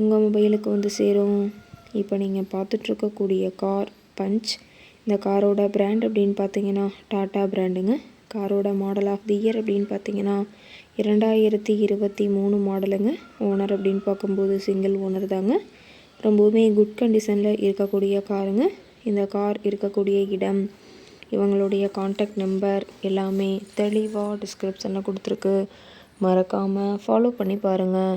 உங்கள் மொபைலுக்கு வந்து சேரும். இப்போ நீங்கள் பார்த்துட்ருக்கக்கூடிய கார் பஞ்ச். இந்த காரோட பிராண்ட் அப்படின்னு பார்த்தீங்கன்னா டாட்டா பிராண்டுங்க காரோட மாடல் ஆஃப் தி இயர் அப்படின்னு பார்த்தீங்கன்னா இரண்டாயிரத்தி இருபத்தி மூணு மாடலுங்க ஓனர் அப்படின்னு பார்க்கும்போது சிங்கிள் ஓனர் தாங்க. ரொம்பவுமே குட் கண்டிஷனில் இருக்கக்கூடிய காருங்க. இந்த கார் இருக்கக்கூடிய இடம் இவங்களுடைய காண்டாக்ட் நம்பர் எல்லாமே தெளிவாக டிஸ்கிரிப்ஷனில் கொடுத்துருக்கு. மறக்காமல் ஃபாலோ பண்ணி பாருங்கள்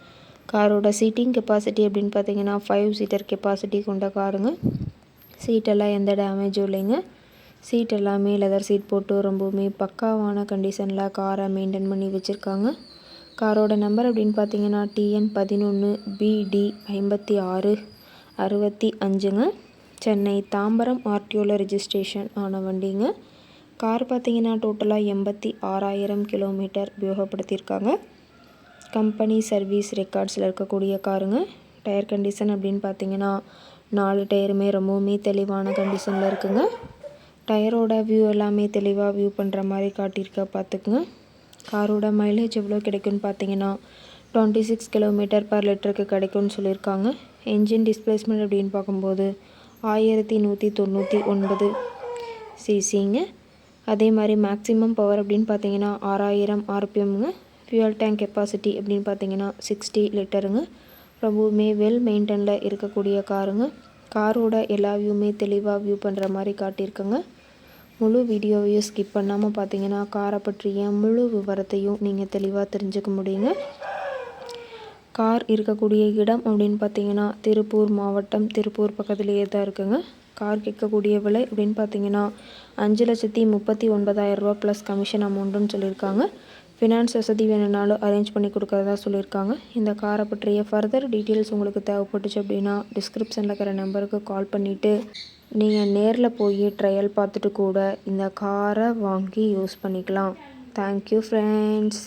காரோட சீட்டிங் கெப்பாசிட்டி அப்படின்னு பார்த்தீங்கன்னா ஃபைவ் சீட்டர் கெப்பாசிட்டி கொண்ட காருங்க. சீட்டெல்லாம் எந்த டேமேஜும் இல்லைங்க. சீட் எல்லாமே லெதர் சீட் போட்டு ரொம்பவுமே பக்காவான கண்டிஷனில் காரை மெயின்டைன் பண்ணி வச்சுருக்காங்க. காரோட நம்பர் அப்படின்னு பார்த்தீங்கன்னா டிஎன் பதினொன்று பிடி ஐம்பத்தி ஆறு அறுபத்தி அஞ்சுங்க. சென்னை தாம்பரம் ஆர்டிஓவில் ரிஜிஸ்ட்ரேஷன் ஆன வண்டிங்க. கார் பார்த்தீங்கன்னா டோட்டலாக எண்பத்தி ஆறாயிரம் கிலோமீட்டர் உபயோகப்படுத்தியிருக்காங்க. கம்பெனி சர்வீஸ் ரெக்கார்ட்ஸில் இருக்கக்கூடிய காருங்க. டயர் கண்டிஷன் அப்படின்னு பார்த்தீங்கன்னா நாலு டயருமே ரொம்பவுமே தெளிவான கண்டிஷனில் இருக்குங்க. டயரோட வியூ எல்லாமே தெளிவாக வியூ பண்ணுற மாதிரி காட்டியிருக்க பார்த்துக்குங்க. காரோட மைலேஜ் எவ்வளோ கிடைக்குன்னு பார்த்தீங்கன்னா டுவெண்ட்டி சிக்ஸ் கிலோமீட்டர் பர் லிட்டருக்கு கிடைக்கும்னு சொல்லியிருக்காங்க. என்ஜின் டிஸ்பிளேஸ்மெண்ட் அப்படின்னு பார்க்கும்போது ஆயிரத்தி நூற்றி தொண்ணூற்றி ஒன்பது சிசிங்க அதே மாதிரி மேக்ஸிமம் பவர் அப்படின்னு பார்த்தீங்கன்னா ஆறாயிரம் ஆர்பிஎம்ங்க ஃபியூல் டேங்க் கெப்பாசிட்டி அப்படின்னு பார்த்தீங்கன்னா சிக்ஸ்டி லிட்டருங்க. ரொம்பவுமே வெல் மெயின்டெனில் இருக்கக்கூடிய காருங்க. காரோட எல்லா வியூமே தெளிவாக வியூ பண்ணுற மாதிரி காட்டியிருக்கங்க. முழு வீடியோவையும் ஸ்கிப் பண்ணாமல் பார்த்தீங்கன்னா காரை பற்றிய முழு விவரத்தையும் நீங்கள் தெளிவாக தெரிஞ்சுக்க முடியுங்க. கார் இருக்கக்கூடிய இடம் அப்படின்னு பார்த்தீங்கன்னா திருப்பூர் மாவட்டம் திருப்பூர் பக்கத்துலேயே தான் இருக்குங்க. கார் கேட்கக்கூடிய விலை அப்படின்னு பார்த்தீங்கன்னா அஞ்சு லட்சத்தி முப்பத்தி ஒன்பதாயிரரூபா ப்ளஸ் கமிஷன் அமௌண்ட்டுன்னு சொல்லியிருக்காங்க. ஃபினான்ஸ் வசதி வேணும்னாலும் அரேஞ்ச் பண்ணி கொடுக்குறதா சொல்லியிருக்காங்க. இந்த காரை பற்றிய ஃபர்தர் டீட்டெயில்ஸ் உங்களுக்கு தேவைப்பட்டுச்சு அப்படின்னா டிஸ்கிரிப்ஷனில் இருக்கிற நம்பருக்கு கால் பண்ணிவிட்டு நீங்கள் நேரில் போய் ட்ரையல் பார்த்துட்டு கூட இந்த காரை வாங்கி யூஸ் பண்ணிக்கலாம். Thank you friends